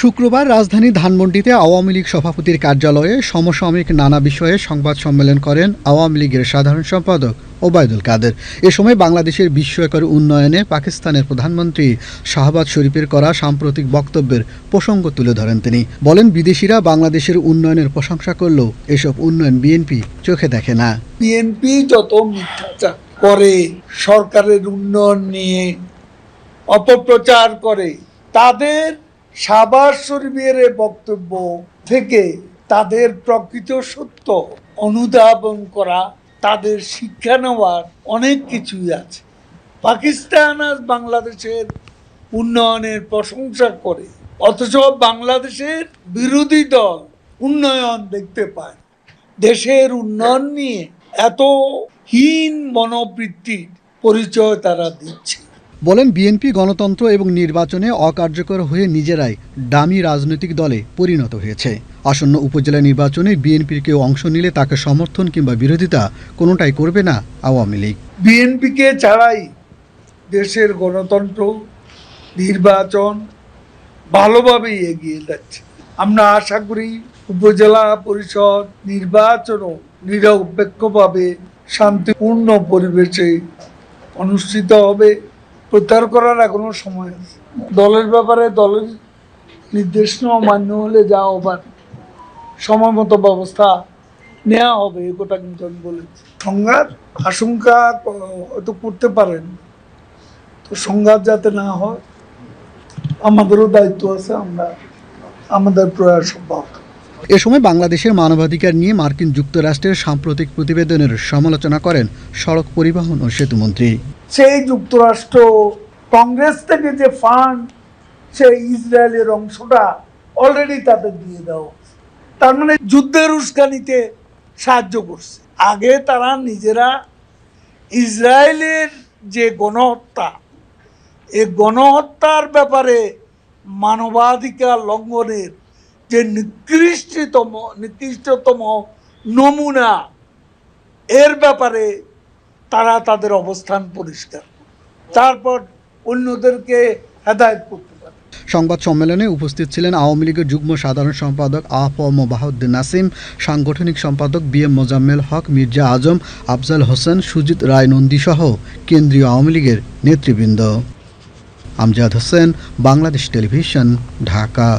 শুক্রবার রাজধানী ধানমন্ডিতে আওয়ামী লীগ সভাপতির কার্যালয়ে সমসাময়িক নানা বিষয়ে সংবাদ সম্মেলন করেন আওয়ামী লীগের সাধারণ সম্পাদক ওবায়দুল কাদের। এ সময় বাংলাদেশের বিস্ময়কর উন্নয়নে পাকিস্তানের প্রধানমন্ত্রী শাহবাজ শরীফের করা সাম্প্রতিক বক্তব্যের প্রসঙ্গ তুলে ধরেন তিনি। বলেন, বিদেশিরা বাংলাদেশের উন্নয়নের প্রশংসা করলেও এসব উন্নয়ন বিএনপি চোখে দেখে না। বিএনপি যত করে, সরকারের উন্নয়ন নিয়ে অপপ্রচার করে, তাদের সাবাস শরীফের বক্তব্য থেকে তাদের প্রকৃত সত্য অনুধাবন করা, তাদের শিক্ষা নেওয়ার অনেক কিছুই আছে। পাকিস্তান আজ বাংলাদেশের উন্নয়নের প্রশংসা করে, অথচ বাংলাদেশের বিরোধী দল উন্নয়ন দেখতে পায়। দেশের উন্নয়ন নিয়ে এত হীন মনোবৃত্তির পরিচয় তারা দিচ্ছে। বলেন বিএনপি, গণতন্ত্র এবং নির্বাচনে অকার্যকর হয়ে নিজেরাই ডামি রাজনৈতিক দলে পরিণত হয়েছে। আসন্ন উপজেলা নির্বাচনে বিএনপির কেউ অংশ নিলে তাকে সমর্থন কিংবা বিরোধিতা কোনোটাই করবে না আওয়ামী লীগ। বিএনপিকে ছাড়াই দেশের গণতন্ত্র, নির্বাচন ভালোভাবেই এগিয়ে যাচ্ছে। আমরা আশা করি উপজেলা পরিষদ নির্বাচনও নিরপেক্ষভাবে শান্তিপূর্ণ পরিবেশে অনুষ্ঠিত হবে। প্রত্যাহার করার এখনও সময় আছে। দলের ব্যাপারে দলের নির্দেশনা মান্য হলে যা হবার সময় মতো ব্যবস্থা নেওয়া হবে এ কথা কিন্তু আমি বলেছি। সংঘাত আশঙ্কা হয়তো করতে পারেন। তো সংঘাত যাতে না হয়, আমাদেরও দায়িত্ব আছে, আমরা আমাদের প্রয়াস অব্যাহত এ সময় বাংলাদেশের মানবাধিকার নিয়ে মার্কিন যুক্তরাষ্ট্রের সাম্প্রতিক প্রতিবেদনের সমালোচনা করেন সড়ক পরিবহন ও সেতুমন্ত্রী। সেই যুক্তরাষ্ট্র, কংগ্রেস থেকে যে ফান্ড সেই ইসরায়েলের অংশটা অলরেডি তাদের দিয়ে দেওয়া হয়েছে। তার মানে যুদ্ধের উস্কানিতে সাহায্য করছে আগে তারা নিজেরা ইসরায়েলের যে গণহত্যা, এই গণহত্যার ব্যাপারে মানবাধিকার লঙ্ঘনের যে নিকৃষ্টতম নিকৃষ্টতম নমুনা, এর ব্যাপারে তারা তাদের অবস্থান পরিষ্কার। তারপর অন্যদেরকে হেদায়ত করতে সংবাদ সম্মেলনে উপস্থিত ছিলেন আওয়ামী লীগের যুগ্ম সাধারণ সম্পাদক আফম বাহাউদ্দিন নাসিম, সাংগঠনিক সম্পাদক বি এম মোজাম্মেল হক, মির্জা আজম, আফজাল হোসেন, সুজিত রায় নন্দী সহ কেন্দ্রীয় আওয়ামী লীগের নেতৃবৃন্দ। আমজাদ হোসেন, বাংলাদেশ টেলিভিশন, ঢাকা।